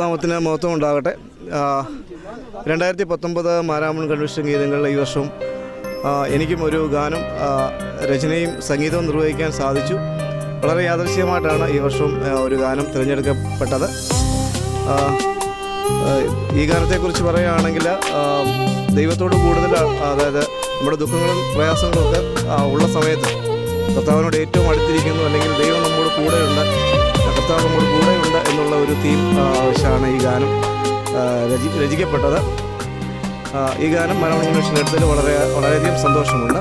നാമത്തിന് മഹത്വം ഉണ്ടാകട്ടെ. രണ്ടായിരത്തി പത്തൊമ്പത് മാരാമൺ കൺവെൻഷൻ ഗീതങ്ങളിൽ ഈ വർഷവും എനിക്കും ഒരു ഗാനം രചനയും സംഗീതവും നിർവഹിക്കാൻ സാധിച്ചു. വളരെ യാദർശികമായിട്ടാണ് ഈ വർഷം ഒരു ഗാനം തിരഞ്ഞെടുക്കപ്പെട്ടത്. ഈ ഗാനത്തെക്കുറിച്ച് പറയുകയാണെങ്കിൽ ദൈവത്തോട് കൂടുതൽ അതായത് നമ്മുടെ ദുഃഖങ്ങളും പ്രയാസങ്ങളും ഒക്കെ ഉള്ള സമയത്ത് കർത്താവിനോട് ഏറ്റവും അടുത്തിരിക്കുന്നു അല്ലെങ്കിൽ ദൈവം നമ്മോട് കൂടെയുണ്ട്. കർത്താവ് എന്നുള്ള ഒരു തീം ആവശ്യമാണ് ഈ ഗാനം രചി രചിക്കപ്പെട്ടത്. ഈ ഗാനം മലയാളം ഇംഗ്ലീഷിൽ എടുത്തതിൽ വളരെ വളരെയധികം സന്തോഷമുണ്ട്.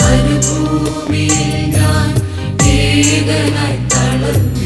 മരുഭൂമിയിൽ ഞാൻ ഏകനായി തളർന്നു.